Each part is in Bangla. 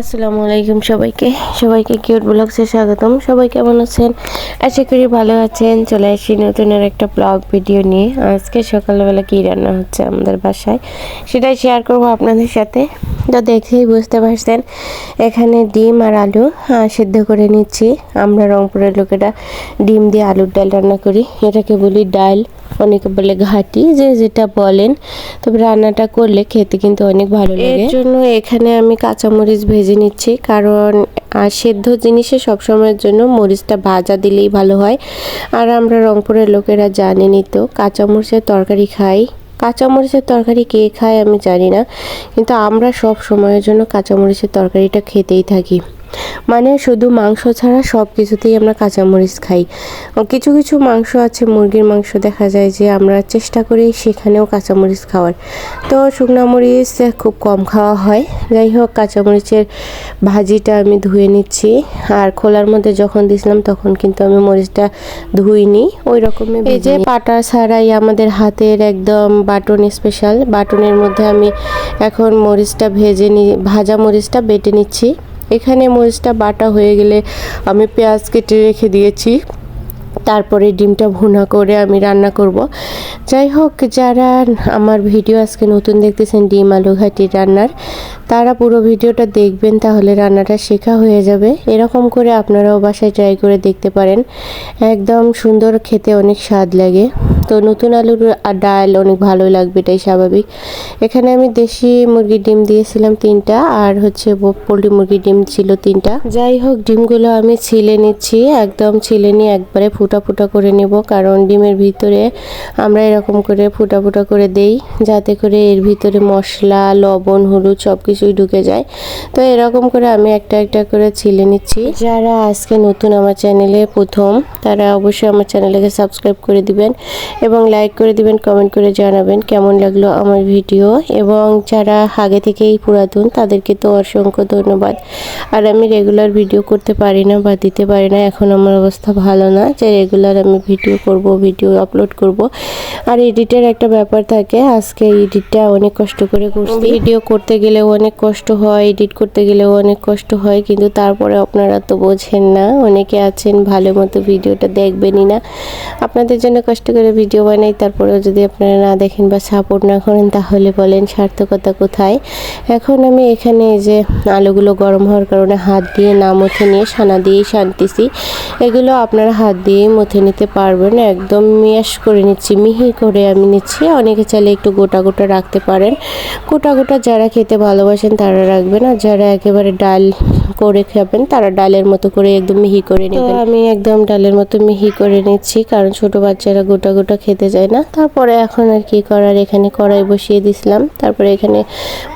আসসালামু আলাইকুম সবাইকে। সবাইকে কিউট ব্লগসে স্বাগতম। সবাই কেমন আছেন? আশা করি ভালো আছেন। চলে আসি নতুন আর একটা ব্লগ ভিডিও নিয়ে। আজকে সকালবেলা কী রান্না হচ্ছে আমাদের বাসায়, সেটাই শেয়ার করব আপনাদের সাথে। তো দেখেই বুঝতে পারছেন, এখানে ডিম আর আলু সিদ্ধ করে নিচ্ছি। আমরা রংপুরের লোকেরা ডিম দিয়ে আলুর ডাল রান্না করি। এটাকে বলি ডাল, অনেকে বলে ঘাটি, যে যেটা বলেন। তবে রান্নাটা করলে খেতে কিন্তু অনেক ভালো লাগে। এর জন্য এখানে আমি কাঁচামরিচ ভেজে নিচ্ছি। কারণ সেদ্ধ জিনিসে সবসময়ের জন্য মরিচটা ভাজা দিলেই ভালো হয়। আর আমরা রংপুরের লোকেরা জানেনই তো, কাঁচামরিচের তরকারি খাই। কাঁচামরিচের তরকারি কে খায় আমি জানি না। কিন্তু আমরা সব সময়ের জন্য কাঁচামরিচের তরকারিটা খেতেই থাকি। মানে শুধু মাংস ছাড়া সব কিছুতেই আমরা কাঁচামরিচ খাই। কিছু কিছু মাংস আছে মুরগির মাংস দেখা যায় যে আমরা চেষ্টা করি সেখানেও কাঁচামরিচ খাওয়ার। তো শুকনা মরিচ খুব কম খাওয়া হয়। যাই হোক কাঁচামরিচের ভাজিটা আমি ধুয়ে নিচ্ছি। আর খোলার মধ্যে যখন দিছিলাম তখন কিন্তু আমি মরিচটা ধুইনি ওই রকমই এই যে পাটা ছাড়াই আমাদের হাতের একদম বাটন স্পেশাল বাটনের মধ্যে আমি এখন মরিচটা ভেজে নি ভাজা মরিচটা বেটে নিচ্ছি। এখানে মরিচটা বাটা হয়ে গেলে আমি পেঁয়াজ কেটে রেখে দিয়েছি। তারপরে ডিমটা ভুনা করে আমি রান্না করব। যাই হোক, যারা আমার ভিডিও আজকে নতুন দেখতেছেন ডিম আলু ঘাটি রান্নার, তারা পুরো ভিডিওটা দেখবেন, তাহলে রান্নাটা শেখা হয়ে যাবে। এরকম করে আপনারাও বাসায় ট্রাই করে দেখতে পারেন। একদম সুন্দর খেতে অনেক স্বাদ লাগে। তো নতুন আলুর ডাল অনেক ভালোই লাগবে, এটাই স্বাভাবিক। এখানে আমি দেশি মুরগির ডিম দিয়েছিলাম তিনটা, আর হচ্ছে পোলট্রি মুরগির ডিম ছিল তিনটা। যাই হোক, ডিমগুলো আমি ছিলে নিচ্ছি, একদম ছিলে নিয়ে একবারে ফুটা ফুটা করে নেব, কারণ ডিমের ভিতরে আমরা এরকম করে ফুটা ফুটা করে দেই, যাতে করে এর ভিতরে মশলা, লবণ, হলুদ সব কিছুই ঢুকে যায়। তো এরকম করে আমি একটা একটা করে ছিলে নিচ্ছি। যারা আজকে নতুন আমার চ্যানেলে প্রথম, তারা অবশ্যই আমার চ্যানেলকে সাবস্ক্রাইব করে দিবেন। এবং লাইক করে দিবেন কমেন্ট করে জানাবেন কেমন লাগল আমার ভিডিও এবং যারা আগে থেকেই পুরাতন তাদেরকে তো অসংখ্য ধন্যবাদ। আর আমি রেগুলার ভিডিও করতে পারি না বা দিতে পারি না এখন আমার অবস্থা ভালো না। যে রেগুলার আমি ভিডিও করব ভিডিও আপলোড করব। আর এডিটের একটা ব্যাপার থাকে আজকে এডিটটা অনেক কষ্ট করে করছি। ভিডিও করতে গেলেও অনেক কষ্ট হয় এডিট করতে গেলেও অনেক কষ্ট হয় কিন্তু তারপরে আপনারা তো বোঝেন না অনেকে আছেন ভালো মতো ভিডিওটা দেখবেনই না। আপনাদের জন্য কষ্ট করে ভিডিও বানাই তারপরেও যদি আপনারা না দেখেন বা সাপোর্ট না করেন তাহলে বলেন সার্থকতা কোথায়? এখন আমি এখানে এই যে আলুগুলো গরম হওয়ার কারণে হাত দিয়ে না মুথে নিয়ে সানা দিয়েই শান্তিছি এগুলো আপনারা হাত দিয়েই মুথে নিতে পারবেন। একদম মিয়াস করে নিচ্ছি মিহি করে আমি নিচ্ছি। অনেকে চাইলে একটু গোটা গোটা রাখতে পারেন। গোটা গোটা যারা খেতে ভালোবাসেন তারা রাখবেন আর যারা একেবারে ডাল করে খাবেন তারা ডালের মতো করে একদম মিহি করে নেবেন। আমি একদম ডালের মতো মিহি করে নিচ্ছি কারণ ছোট বাচ্চারা গোটা গোটা খেতে যায় না। তারপরে এখন আর কি করার এখানে কড়াই বসিয়ে দিছিলাম। তারপরে এখানে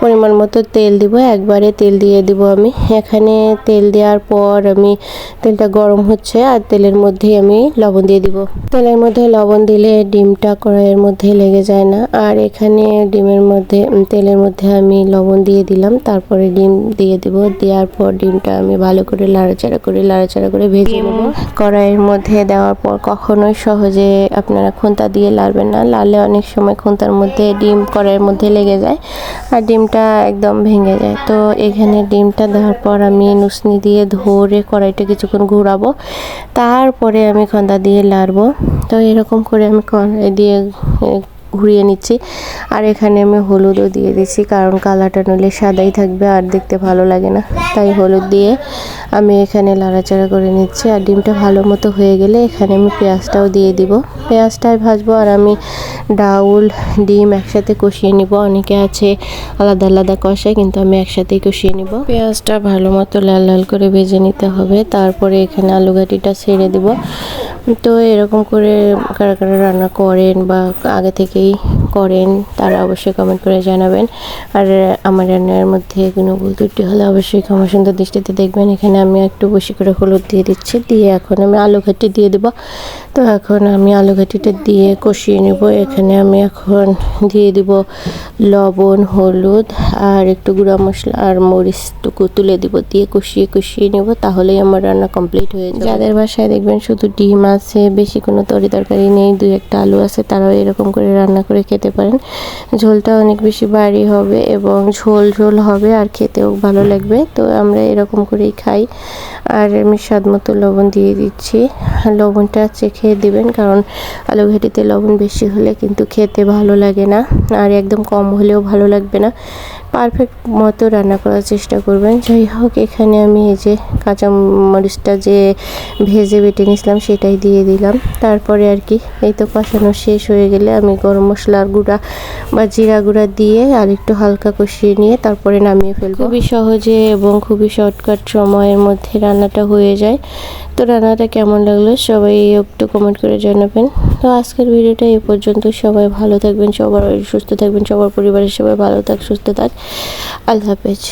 পরিমাণ মতো তেল দিব একবারে তেল দিয়ে দিব আমি। এখানে তেল দেওয়ার পর আমি তেলটা গরম হচ্ছে আর তেলের মধ্যেই আমি লবণ দিয়ে দিব। তেলের মধ্যে লবণ দিলে ডিমটা কড়াইয়ের মধ্যে লেগে যায় না। আর এখানে ডিমের মধ্যে তেলের মধ্যে আমি লবণ দিয়ে দিলাম। তারপরে ডিম দিয়ে দিব। দেওয়ার পর ডিমটা আমি ভালো করে লাড়াচাড়া করে লাড়াচাড়া করে ভেজে নেব। কড়াইয়ের মধ্যে দেওয়ার পর কখনোই সহজে আপনারা খুন্তা দিয়ে লাড়বেন না। লাড়লে অনেক সময় খুন্তার মধ্যে ডিম কড়াইয়ের মধ্যে লেগে যায় আর ডিমটা একদম ভেঙে যায়। তো এখানে ডিমটা দেওয়ার পর আমি নুসনি দিয়ে ধরে কড়াইটা কিছুক্ষণ ঘুরাবো। তারপরে আমি খন্দা দিয়ে লাড়বো। তো এরকম করে আমি কড়াই দিয়ে ঘুরিয়ে নিচ্ছি। আর এখানে আমি হলুদও দিয়ে দিচ্ছি, কারণ কালারটা নইলে সাদাই থাকবে আর দেখতে ভালো লাগে না। তাই হলুদ দিয়ে আমি এখানে লাড়াচাড়া করে নিচ্ছি। আর ডিমটা ভালো মতো হয়ে গেলে এখানে আমি পেঁয়াজটাও দিয়ে দিব। পেঁয়াজটাই ভাজবো আর আমি ডাউল, ডিম একসাথে কষিয়ে নিব। অনেকে আছে আলাদা আলাদা কষায়, কিন্তু আমি একসাথেই কষিয়ে নিব। পেঁয়াজটা ভালো মতো লাল লাল করে ভেজে নিতে হবে। তারপরে এখানে আলু ঘাটিটা ছেড়ে দিব। তো এরকম করে কারা কারা রান্না করেন বা আগে থেকেই করেন, তারা অবশ্যই কমেন্ট করে জানাবেন। আর আমার রান্নার মধ্যে কোনো ভুল ত্রুটি হলে অবশ্যই ক্ষমা সুন্দর দৃষ্টিতে দেখবেন। এখানে আমি একটু বেশি করে হলুদ দিয়ে দিচ্ছি। দিয়ে এখন আমি আলু ঘাটি দিয়ে দেবো। তো এখন আমি আলু ঘাটিটা দিয়ে কষিয়ে নেব। এখানে আমি এখন দিয়ে দিব লবণ, হলুদ আর একটু গুঁড়া মশলা আর মরিচটুকু তুলে দিব, দিয়ে কষিয়ে কষিয়ে নেব, তাহলেই আমার রান্না কমপ্লিট হয়ে যাবে। যাদের বাসায় দেখবেন শুধু ডিম আছে, বেশি কোনো তরি তরকারি নেই, দুই একটা আলু আছে, তারাও এরকম করে রান্না করে খেতে পারেন। ঝোলটা অনেক বেশি ভারী হবে এবং ঝোল ঝোল হবে আর খেতেও ভালো লাগবে। তো আমরা এরকম করেই খাই। আর আমি স্বাদ মতো লবণ দিয়ে দিচ্ছি। লবণটা চেখে দিবেন, কারণ আলু ঘাটিতে লবণ বেশি হলে কিন্তু খেতে ভালো লাগে না। আর একদম কম হলেও ভালো লাগবে না। পারফেক্ট মতো রান্না করার চেষ্টা করবেন। যাই হোক, এখানে আমি এই যে কাঁচা মরিচটা যে ভেজে বেটে নিয়েছিলাম, সেটাই দিয়ে দিলাম। তারপরে আর কি, এই তো কষানো শেষ হয়ে গেলে আমি গরম মশলার গুঁড়া বা জিরা গুঁড়া দিয়ে আর একটু হালকা কষিয়ে নিয়ে তারপরে নামিয়ে ফেলব। খুবই সহজে এবং খুবই শর্টকাট সময়ের মধ্যে রান্নাটা হয়ে যায়। তো রান্নাটা কেমন লাগল? সবাই একটু কমেন্ট করে জানাবেন। তো আজকের ভিডিওটা এই পর্যন্ত। সবাই ভালো থাকবেন, সবার সুস্থ থাকবেন, সবার পরিবারের সবাই ভালো থাক, সুস্থ থাক। আল্লাহ হাফেজ।